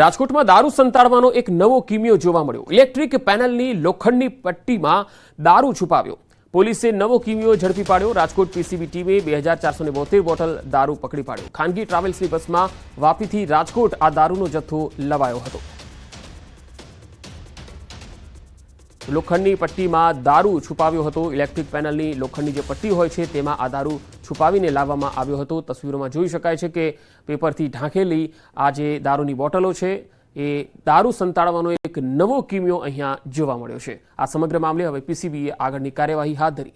રાજકોટમાં દારૂ સંતાડવાનો એક નવો કિમિયો જોવા મળ્યો. ઇલેક્ટ્રિક પેનલની લોખંડની પટ્ટીમાં દારૂ છુપાવ્યો. પોલીસે નવો કિમિયો ઝડપી પાડ્યો. રાજકોટ પીસીબી ટીમે બે હજાર ચારસો બોતેર બોટલ દારૂ પકડી પાડ્યો. ખાનગી ટ્રાવેલ્સની બસમાં વાપીથી રાજકોટ આ દારૂનો જથ્થો લવાયો હતો. લોખંડની પટ્ટીમાં દારૂ છુપાવ્યો હતો. ઇલેક્ટ્રિક પેનલની લોખંડની જે પટ્ટી હોય છે, તેમાં આ દારૂ છુપાવીને લાવવામાં આવ્યો હતો. તસવીરોમાં જોઈ શકાય છે કે પેપરથી ઢાંકેલી આ જે દારૂની બોટલો છે, એ દારૂ સંતાડવાનો એક નવો કિમિયો અહીંયા જોવા મળ્યો છે. આ સમગ્ર મામલે હવે પીસીબીએ આગળની કાર્યવાહી હાથ ધરી.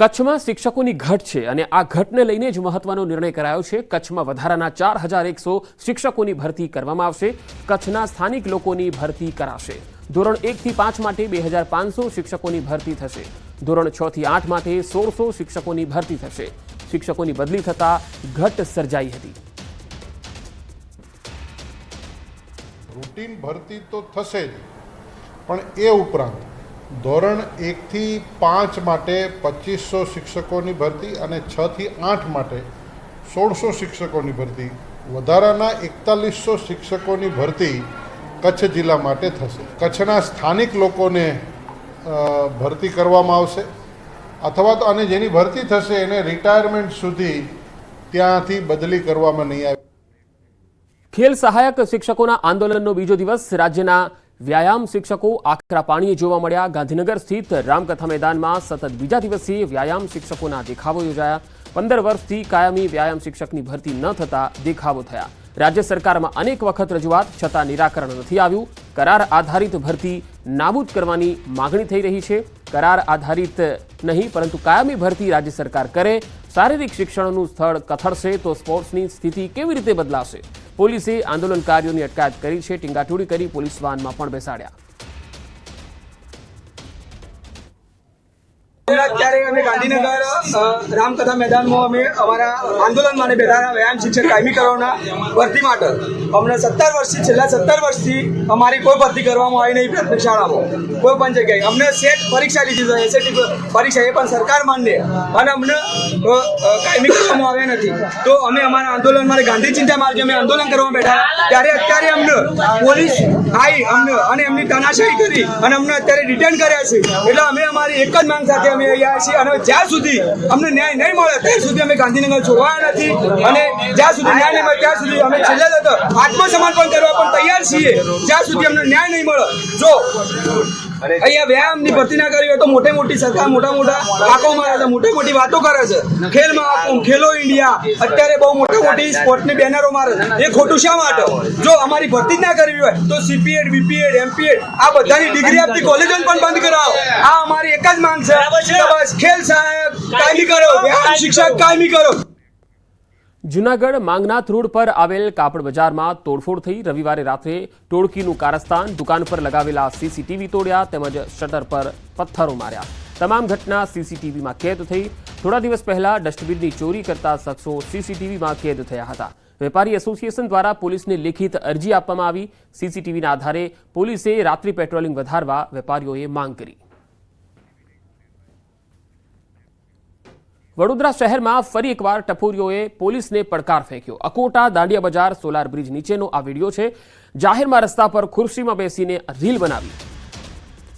કચ્છમાં શિક્ષકોની ઘટ છે અને આ ઘટને લઈને જ મહત્વનો નિર્ણય કરાયો છે. કચ્છમાં વધારાના ચાર હજાર એકસો શિક્ષકોની ભરતી કરવામાં આવશે. કચ્છના સ્થાનિક લોકોની ભરતી કરાશે. ધોરણ એકથી પાંચ માટે બે હજાર પાંચસો શિક્ષકોની ભરતી થશે. ધોરણ છ થી આઠ માટે સોળસો શિક્ષકોની ભરતી થશે. શિક્ષકોની બદલી થતાં ઘટ સર્જાઈ હતી. રૂટીન ભરતી તો થશે જ, પણ એ ઉપરાંત ધોરણ એકથી પાંચ માટે પચીસો શિક્ષકોની ભરતી અને છથી આઠ માટે સોળસો શિક્ષકોની ભરતી. વધારાના એકતાલીસો શિક્ષકોની ભરતી કચ્છ જિલ્લા માટે થશે. કચ્છના સ્થાનિક લોકોને ભરતી કરવામાં આવશે. અથવા તો અને જેની ભરતી થશે એને રિટાયરમેન્ટ સુધી ત્યાંથી બદલી કરવામાં નહીં આવે. ખેલ સહાયક શિક્ષકોના આંદોલનનો બીજો દિવસ રાજ્યના વ્યાયામ શિક્ષકો આકરા પાણીએ જોવા મળ્યા. ગાંધીનગર સ્થિત રામકથા મેદાનમાં સતત બીજા દિવસે વ્યાયામ શિક્ષકોના દેખાવો યોજાયા. પંદર વર્ષથી કાયમી વ્યાયામ શિક્ષકની ભરતી ન થતા દેખાવો થયા. રાજ્ય સરકારમાં અનેક વખત રજૂઆત, છતાં નિરાકરણ નથી આવ્યું. કરાર આધારિત ભરતી નાબૂદ કરવાની માગણી થઈ રહી છે. કરાર આધારિત નહીં, પરંતુ કાયમી ભરતી રાજ્ય સરકાર કરે. શારીરિક શિક્ષણનું સ્થળ કથળશે તો સ્પોર્ટ્સની સ્થિતિ કેવી રીતે બદલાશે? પોલીસે આંદોલનકારીઓની અટકાયત કરી છે. ટીંગાટોળી કરી પોલીસ વાનમાં પણ બેસાડ્યા. અત્યારે અમે ગાંધીનગર રામકથા મેદાનમાં અમે અમારા આંદોલન માટે બેઠા હતા વ્યાયામ શિક્ષક કાયમી કરવાના ભરતી માટે. અમને સત્તર વર્ષથી, છેલ્લા સત્તર વર્ષથી અમારી કોઈ ભરતી કરવામાં આવી નહીં પ્રાથમિક શાળામાં. કોઈ પણ જગ્યાએ. અમને સેટ પરીક્ષા લીધી છે પરીક્ષા એ પણ સરકાર માન્ય. અને અમને કાયમી કરવામાં આવ્યા નથી. તો અમે અમારા આંદોલન માટે ગાંધી ચિંતા માર્ગે અમે આંદોલન કરવા બેઠા. ત્યારે અત્યારે અમને પોલીસ આવી અમને, અને એમની તાનાશાહી કરી અને અમને અત્યારે રિટર્ન કર્યા છે. એટલે અમે અમારી એક જ માંગ સાથે અમે અહીંયા છીએ અને જ્યાં સુધી અમને ન્યાય નહીં મળે, ત્યાં સુધી અમે ગાંધીનગર છોડવાના નથી. અને જ્યાં સુધી ન્યાય નહીં મળે, ત્યાં સુધી અમે છેલ્લે આત્મસમર્પણ કરવા પણ તૈયાર છીએ. જ્યાં સુધી અમને ન્યાય નહીં મળે. જો અહીંયા વ્યાયામની ભરતી ના કરી હોય તો મોટે મોટી સરકાર મોટા મોટા આંકો મારે છે મોટી મોટી વાતો કરે છે. ખેલ મહાકુંભ ખેલો ઇન્ડિયા. અત્યારે બહુ મોટી મોટી સ્પોર્ટની બેનરો મારે છે. એ ખોટું શા માટે? જો અમારી ભરતી જ ના કરવી હોય તો સીપીએડ બીપીએડ એમપીએડ આ બધાની ડિગ્રી આપતી કોલેજો પણ બંધ કરાવો. આ અમારી એક જ માંગ છે. બસ ખેલ સહાયક કાયમી કરો. વ્યાયામ શિક્ષક કાયમી કરો. જુનાગઢ માંગનાથ રોડ પર આવેલ કાપડ બજારમાં તોડફોડ થઈ. રવિવારે રાત્રે ટોળકીનું કારસ્તાન દુકાન પર લગાવેલા સીસીટીવી તોડ્યા તેમજ શટર પર પથ્થરો માર્યા. તમામ ઘટના સીસીટીવીમાં કેદ થઈ. થોડા દિવસ પહેલા ડસ્ટબિનની ચોરી કરતા શખ્સો સીસીટીવીમાં કેદ થયા હતા. વેપારી એસોસિએશન દ્વારા પોલીસને લેખિત અરજી આપવામાં આવી. સીસીટીવીના આધારે પોલીસે રાત્રિ પેટ્રોલિંગ વધારવા વેપારીઓએ માંગ કરી. વડોદરા શહેરમાં ફરી એકવાર ટપોરીઓએ પોલીસને પડકાર ફેંક્યો. અકોટા દાંડિયા બજાર સોલાર બ્રિજ નીચેનો આ વીડિયો છે. જાહેરમાં રસ્તા પર ખુરશીમાં બેસીને રીલ બનાવી.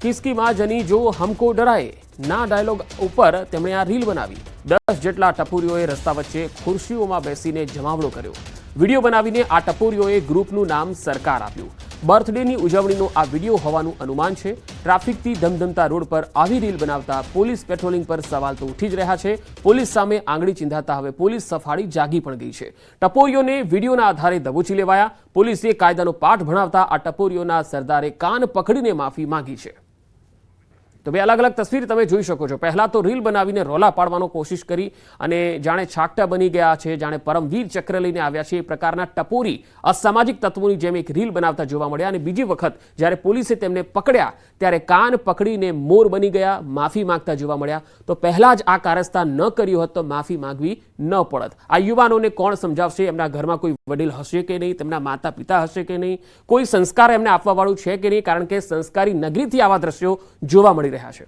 કિસ્કીમાં જની જો હમકો ડરાએ ના ડાયલોગ ઉપર તેમણે આ રીલ બનાવી. દસ જેટલા ટપોરીઓએ રસ્તા વચ્ચે ખુરશીઓમાં બેસીને જમાવડો કર્યો. વીડિયો બનાવીને આ ટપોરીઓએ ગ્રુપનું નામ સરકાર આપ્યું. બર્થડેની ઉજવણીનો આ વીડિયો હોવાનું અનુમાન છે. ટ્રાફિકથી ધમધમતા રોડ પર આવી રીલ બનાવતા પોલીસ પેટ્રોલિંગ પર સવાલ તો ઉઠી જ રહ્યા છે. પોલીસ સામે આંગળી ચિંધાતા હવે પોલીસ સફાળી જાગી પણ ગઈ છે. ટપોરીઓને વિડીયોના આધારે દબોચી લેવાયા. પોલીસે કાયદાનો પાઠ ભણાવતા આ ટપોરીઓના સરદારે કાન પકડીને માફી માંગી છે. તો બે અલગ અલગ તસવીર તમે જોઈ શકો છો. પહેલા તો રીલ બનાવીને રોલા પાડવાનો કોશિશ કરી અને જાણે છાકટા બની ગયા છે, જાણે પરમવીર ચક્ર લઈને આવ્યા છે. એ પ્રકારના ટપોરી અસામાજિક તત્વોની જેમ એક રીલ બનાવતા જોવા મળ્યા અને બીજી વખત જ્યારે પોલીસે તેમને પકડ્યા, ત્યારે કાન પકડીને મોર બની ગયા, માફી માંગતા જોવા મળ્યા. તો પહેલા જ આ કારસ્તા ન કર્યું હોત તો માફી માંગવી ન પડત. આ યુવાનોને કોણ સમજાવશે? એમના ઘરમાં કોઈ વડીલ હશે કે નહીં? તેમના માતા પિતા હશે કે નહીં? કોઈ સંસ્કાર એમને આપવાવાળું છે કે નહીં? કારણ કે સંસ્કારી નગરીથી આવા દ્રશ્યો જોવા મળી રહ્યા છે.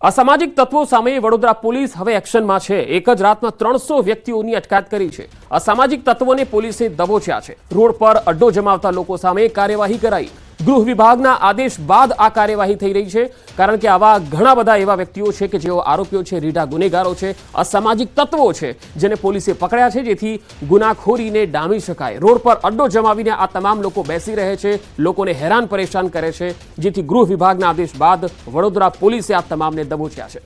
અસામાજિક તત્વો સામે વડોદરા પોલીસ હવે એક્શનમાં છે. એક જ રાતમાં ત્રણસો વ્યક્તિઓની અટકાયત કરી છે. અસામાજિક તત્વોને પોલીસે દબોચ્યા છે. રોડ પર અડ્ડો જમાવતા લોકો સામે કાર્યવાહી કરાઈ. ગૃહ વિભાગના આદેશ બાદ આ કાર્યવાહી થઈ રહી છે. કારણ કે આવા ઘણા બધા એવા વ્યક્તિઓ છે કે જેઓ આરોપીઓ છે, રીઢા ગુનેગારો છે, અસામાજિક તત્વો છે, જેને પોલીસે પકડ્યા છે, જેથી ગુનાખોરીને ડામી શકાય. રોડ પર અડ્ડો જમાવીને આ તમામ લોકો બેસી રહે છે, લોકોને હેરાન પરેશાન કરે છે, જેથી ગૃહ વિભાગના આદેશ બાદ વડોદરા પોલીસે આ તમામને દબોચ્યા છે.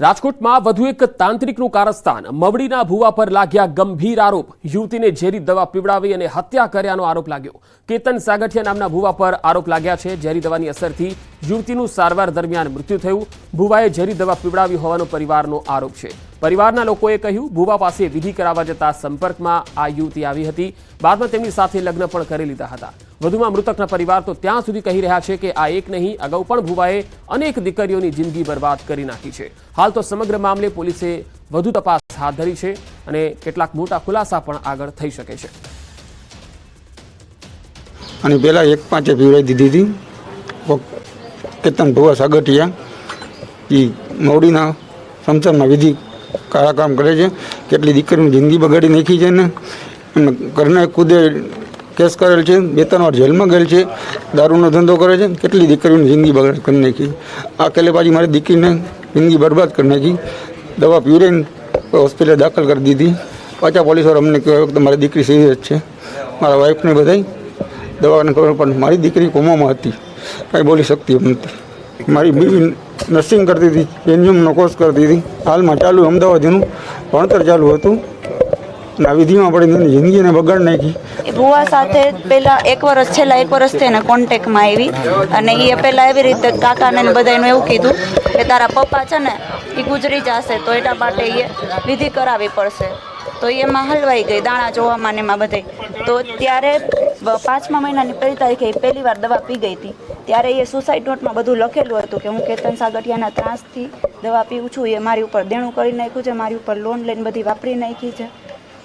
રાજકોટમાં વધુ એક તાંત્રિકનું કારસ્તાન મવડીના ભુવા પર લાગ્યા ગંભીર આરોપ. યુવતીને ઝેરી દવા પીવડાવી અને હત્યા કર્યાનો આરોપ લાગ્યો. કેતન સાગઠિયા નામના ભુવા પર આરોપ લાગ્યા છે. ઝેરી દવાની અસરથી યુવતીનું સારવાર દરમિયાન મૃત્યુ થયું. ભુવાએ ઝેરી દવા પીવડાવી હોવાનો પરિવારનો આરોપ છે. પરિવારના લોકોએ કહ્યું, ભુવા પાસે વિધિ કરાવવા જતા સંપર્કમાં આ યુવતી આવી હતી. બાદમાં તેમની સાથે લગ્ન પણ કરી લીધા હતા. વધુમાં મૃતકના પરિવાર તો ત્યાં સુધી કહી રહ્યા છે કે આ એક નહીં, અગાઉ પણ ભુવાએ અનેક દીકરીઓની જિંદગી બરબાદ કરી નાખી છે. હાલ તો સમગ્ર મામલે પોલીસે વધુ તપાસ હાથ ધરી છે અને કેટલાક મોટા ખુલાસા પણ આગળ થઈ શકે છે. અને પહેલાં એક પાંચે પીવડાવી દીધી હતી. કેતન ભુવા સાગઠિયા એ મવડીના સમસરમાં વિધિ કાળા કામ કરે છે. કેટલી દીકરીની જિંદગી બગાડી નાખી છે ને ઘરના ખુદે કેસ કરેલ છે. બે ત્રણ વાર જેલમાં ગયેલ છે. દારૂનો ધંધો કરે છે. કેટલી દીકરીઓની જિંદગી બગાડ કરી નાખી. આ કેલે પાછી મારી દીકરીને જિંદગી બરબાદ કરી નાખી. દવા પીવડાવીને હોસ્પિટલે દાખલ કરી દીધી. પાછા પોલીસવાળા અમને કહ્યું કે મારી દીકરી સિરિયસ છે. મારા વાઈફને બધાય દવાને ખબર, પણ મારી દીકરી કોમામાં હતી. કાંઈ બોલી શકતી એમ મારી બીવી નર્સિંગ કરતી હતી એન્જિયમનો કોર્સ કરતી હતી. હાલમાં ચાલુ અમદાવાદ ભણતર ચાલુ હતું. આ વિધિમાં પડીને જિંદગીને બગાડ નાખી. ભુવા સાથે પેલા એક વર્ષ છેલ્લા એક વર્ષથી એને કોન્ટેક્ટમાં આવી. અને એ પેલા એવી રીતે કાકાને બધા બધાનું એવું કીધું કે તારા પપ્પા છે ને એ ગુજરી જશે, તો એટલા માટે એ વિધિ કરાવવી પડશે. તો એમાં હલવાઈ ગઈ, દાણા જોવામાં ને એમાં બધે તો ત્યારે પાંચમા મહિનાની પહેલી તારીખે એ પહેલી વાર દવા પી ગઈ હતી. ત્યારે એ સુસાઇડ નોટમાં બધું લખેલું હતું કે હું કેતન સાગઠિયાના ત્રાસથી દવા પીવું છું. એ મારી ઉપર દેણું કરી નાખ્યું છે, મારી ઉપર લોન લઈને બધી વાપરી નાખી છે.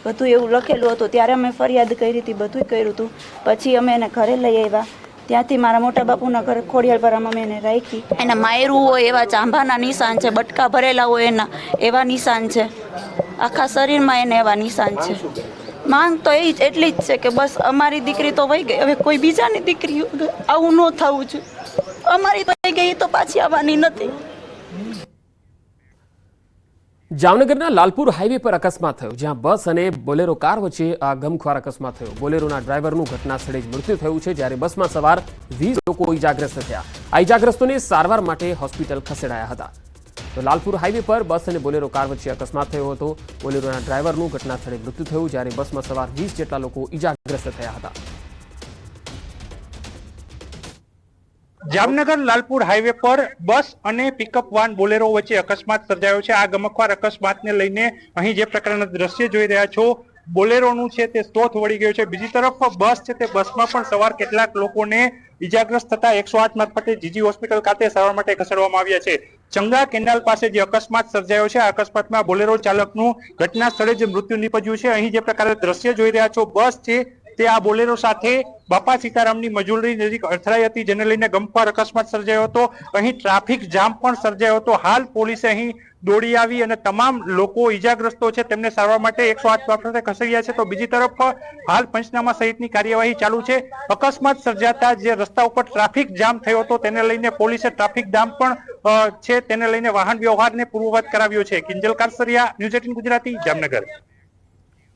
બધું એવું લખેલું હતું. ત્યારે અમે ફરિયાદ કરી હતી બધું કર્યું હતું. પછી અમે એને ઘરે લઈ આવ્યા. ત્યાંથી મારા મોટા બાપુના ઘરે ખોડિયાલપરામાં અમે એને રાખી. એના માયરું હોય એવા ચાંભાના નિશાન છે, બટકા ભરેલા હોય એના, એવા નિશાન છે. આખા શરીરમાં એને એવા નિશાન છે. માંગ તો એ એટલી જ છે કે બસ અમારી દીકરી તો વહી ગઈ. હવે કોઈ બીજાની દીકરી આવું ન થવું છે અમારી તો વહી ગઈ તો પાછી આવવાની નથી. જામનગરના લાલપુર હાઈવે પર અકસ્માત થયો, જ્યાં બસ અને બોલેરો કાર વચ્ચે આ ગમખ્વાર અકસ્માત થયો. બોલેરોના ડ્રાઈવરનું ઘટના સ્થળે જ મૃત્યુ થયું છે, જ્યારે બસમાં સવાર વીસ લોકો ઇજાગ્રસ્ત થયા. આ ઇજાગ્રસ્તોને સારવાર માટે હોસ્પિટલ ખસેડાયા હતા. તો લાલપુર હાઈવે પર બસ અને બોલેરો કાર વચ્ચે અકસ્માત થયો હતો. બોલેરોના ડ્રાઈવરનું ઘટના સ્થળે મૃત્યુ થયું, જ્યારે બસમાં સવાર વીસ જેટલા લોકો ઇજાગ્રસ્ત થયા હતા. જામનગર લાલપુર હાઈવે પર બસ અને પિકઅપ વાન બોલેરો વચ્ચે અકસ્માત સર્જાયો છે. આ ગમકવાર અકસ્માતને લઈને અહીં જે પ્રકારના દ્રશ્ય જોઈ રહ્યા છો, બોલેરોનું છે તે સ્તોથ વળી ગયો છે. બીજી તરફ બસ છે તે બસમાં પણ સવાર કેટલાક લોકોને ઈજાગ્રસ્ત થતા એકસો આઠ મારફતે જીજી હોસ્પિટલ ખાતે સારવાર માટે ખસેડવામાં આવ્યા છે. ચંગા કેનાલ પાસે જે અકસ્માત સર્જાયો છે, આ અકસ્માતમાં બોલેરો ચાલકનું ઘટના સ્થળે જે મૃત્યુ નીપજ્યું છે. અહીં જે પ્રકારે દ્રશ્ય જોઈ રહ્યા છો, બસ છે, તે આ બોલેરો સાથે બાપા સીતારામની મજૂરી નજીક અથડાઈ હતી, જેને લઈને ગમખ્વાર અકસ્માત સર્જાયો હતો. અહીં ટ્રાફિક જામ પણ સર્જાયો હતો. હાલ પોલીસે અહીં દોડી આવી અને તમામ લોકો ઈજાગ્રસ્તો છે, તેમને સારવાર માટે એકસો આઠ મારફતે ખસેડ્યા છે. તો બીજી તરફ, હાલ પંચનામા સહિતની કાર્યવાહી ચાલુ છે. અકસ્માત સર્જાતા જે રસ્તા ઉપર ટ્રાફિક જામ થયો હતો, તેને લઈને પોલીસે ટ્રાફિક જામ પણ છે તેને લઈને વાહન વ્યવહારને પૂર્વવત કરાવ્યો છે. Kinjal Karsariya, news eighteen Gujarati, Jamnagar.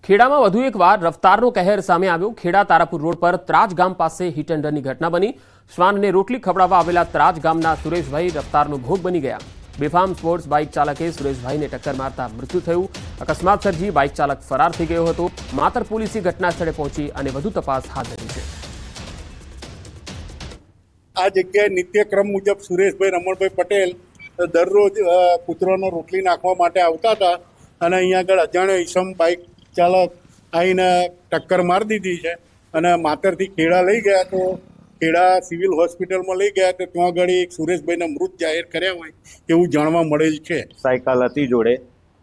ખેડામાં વધુ એક વાર રફતારનો કહેર સામે આવ્યો. ખેડા તારાપુર રોડ પર ત્રાજ ગામ પાસે હિટ એન્ડ રનની ઘટના બની. શ્વાનને રોટલી ખવડાવવા આવેલા ત્રાજ ગામના સુરેશભાઈ રફતારનો ભોગ બની ગયા. બેફામ સ્પોર્ટ્સ બાઇક ચાલકે સુરેશભાઈને ટક્કર મારતા મૃત્યુ થયું. અકસ્માત સર્જી બાઇક ચાલક ફરાર થઈ ગયો હતો. માતર પોલીસે ઘટના સ્થળે પહોંચી અને વધુ તપાસ હાથ ધરી. આ જગ્યાએ નિત્યક્રમ મુજબ સુરેશભાઈ રમણભાઈ પટેલ દરરોજ કૂતરાનો રોટલી નાખવા માટે આવતા હતા અને અહીંયા આગળ અજાણ્યો ઈસમ બાઇક ચાલક આવીને ટક્કર મારી દીધી છે અને માતરથી ખેડા લઈ ગયા તો ખેડા સિવિલ હોસ્પિટલમાં લઈ ગયા તો ત્યાં આગળ એક સુરેશભાઈને મૃત જાહેર કર્યા હોય એવું જાણવા મળેલ છે. સાયકલ હતી જોડે.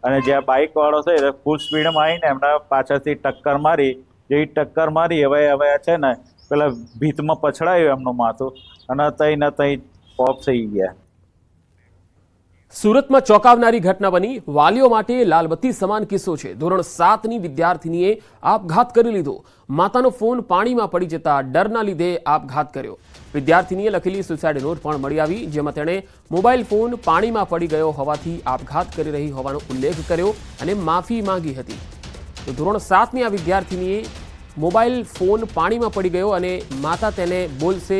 અને જ્યાં બાઇક વાળો છે એ ફૂલ સ્પીડમાં આવીને એમના પાછળથી ટક્કર મારી. જે ટક્કર મારી, હવે હવે છે ને, પેલા ભીતમાં પછડાયું એમનું માથું. અને તઈ ને તઈ પોપ થઈ ગયા. સુરતમાં ચોંકાવનારી ઘટના બની. વાલીઓ માટે લાલબત્તી સમાન કિસ્સો છે. ધોરણ સાતની વિદ્યાર્થીનીએ આપઘાત કરી લીધો. માતાનો ફોન પાણીમાં પડી જતા ડરના લીધે આપઘાત કર્યો. વિદ્યાર્થીનીએ લખેલી સુસાઇડ નોટ પણ મળી આવી, જેમાં તેણે મોબાઈલ ફોન પાણીમાં પડી ગયો હોવાથી આપઘાત કરી રહી હોવાનો ઉલ્લેખ કર્યો અને માફી માંગી હતી. તો ધોરણ સાતની આ વિદ્યાર્થીનીએ મોબાઈલ ફોન પાણીમાં પડી ગયો અને માતા તેને બોલશે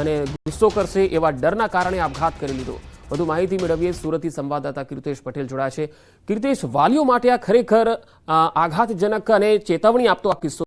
અને ગુસ્સો કરશે એવા ડરના કારણે આપઘાત કરી લીધો. વધુ માહિતી મેળવીએ સુરતથી સંવાદદાતા કીર્તેશ પટેલ જોડાયા છે. કીર્તેશ, વાલીઓ માટે આ ખરેખર આઘાતજનક અને ચેતવણી આપતો આ કિસ્સો